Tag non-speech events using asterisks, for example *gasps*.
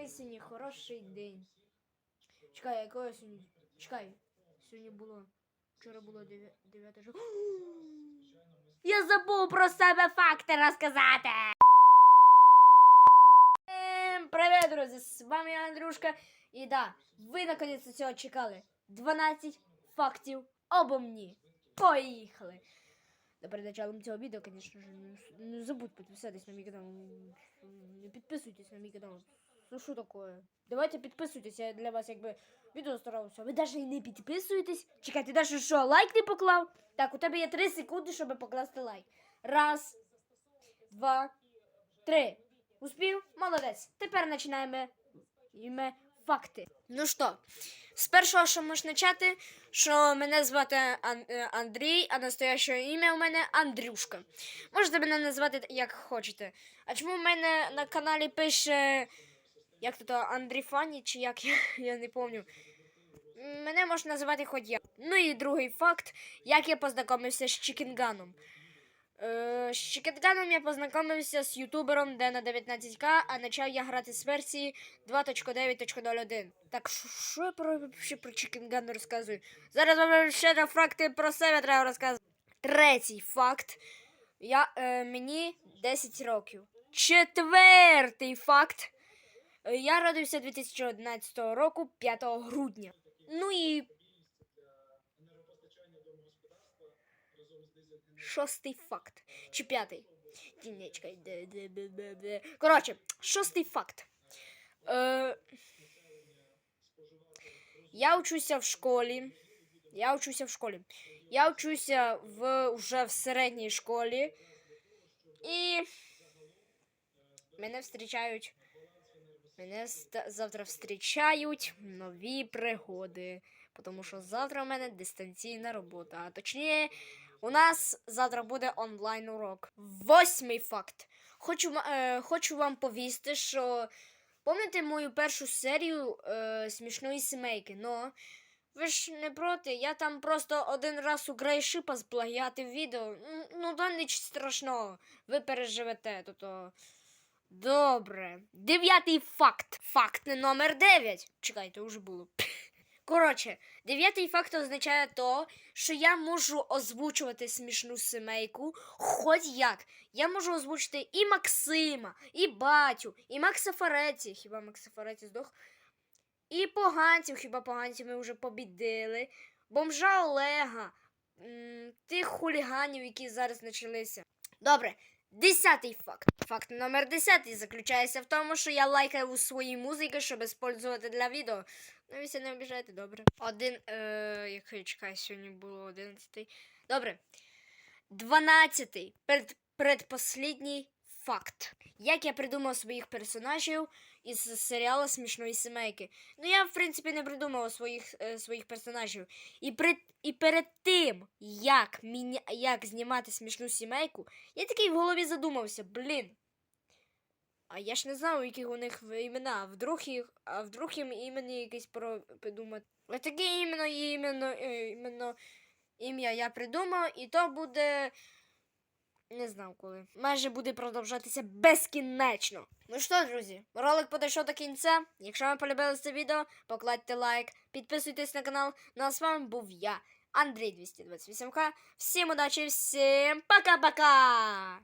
який сьогодні хороший день. Чекай, якого сьогодні. Чекай. Сьогодні було. Вчора було 9 жовтня. *gasps* Я забув про себе факти розказати. Привіт, друзі! З вами Андрюшка. І да, ви наконець цього чекали. 12 фактів обо мені. Поїхали! Да перед началом цього відео, конечно же, не, забудь подписаться на мой канал. Не підписуйтесь на мій канал. Ну що такое? Давайте підписуйтесь, я для вас якби відео старався. Ви навіть не підписуєтесь. Чекайте, навіть що, лайк не поклав? Так, у тебе є 3 секунди, щоб покласти лайк. Раз, два, три. Успів? Молодець. Тепер починаємо іме факти. Ну що, з першого, що можна почати, що мене звати е, Андрій, а настояще ім'я у мене Андрюшка. Можете мене назвати як хочете. А чому в мене на каналі пише як то Андрій Фані, чи як *laughs* я, я не пам'ятаю. Мене можна називати хоч я. Ну і другий факт, як я познайомився з Чікінганом. Е, з Чікінганом я познайомився з ютубером Дена 19К, а почав я грати з версії 2.9.01. Так що- я про, про Чікінган розказую? Зараз вам ще на факти про себе треба розказувати. Третій факт. Я, е, мені 10 років. Четвертий факт. Е, Я родився 2011 року, 5 грудня. Ну і. Шостий факт. Чи п'ятий? Де. Коротше, шостий факт. Е, я вчуся в школі. Я вчуся в школі. Я вчуся в, вже в середній школі. І мене зустрічають. Мене завтра зустрічають нові пригоди. Тому що завтра у мене дистанційна робота. А точніше, у нас завтра буде онлайн урок. Восьмий факт. Хочу, е, хочу вам повісти, що пам'ятаєте мою першу серію е, смішної сімейки? Ну, ви ж не проти, я там просто один раз у Грейшипа сплагіатив відео. Ну, то нічого страшного. Ви переживете, то. Добре. Дев'ятий факт. Факт номер 9. Чекайте, вже було. *laughs* Коротше, дев'ятий факт означає то, що я можу озвучувати смішну сімейку хоч як. Я можу озвучити і Максима, і батю, і Макса Фареці. Хіба Макса Фареці здох? І поганців, хіба поганців ми вже побідили. Бомжа Олега, тих хуліганів, які зараз почалися. Добре, Десятий факт. Факт номер десятий заключається в тому, що я лайкаю свої музики, щоб использувати для відео. Ну, ви не обіжайте, добре. Один, е, який чекай, сьогодні було одинадцятий. Добре. Дванадцятий. Пред, предпослідній факт. Як я придумав своїх персонажів із серіалу Смішної сімейки. Ну, я, в принципі, не придумав своїх, е, своїх персонажів. І, при, і перед тим, як, міня, як знімати смішну сімейку, я такий в голові задумався, блін. А я ж не знав, які у них імена. Вдруг їх, а вдруг їм імені якесь про придумати. Ось таке іменно, іменно, е, іменно ім'я я придумав, і то буде. Не знав коли. Майже буде продовжатися безкінечно. Ну що, друзі, ролик подійшов до кінця. Якщо вам полюбилося це відео, покладьте лайк, підписуйтесь на канал. Ну а з вами був я, Андрій 228К. Всім удачі, всім пока-пока!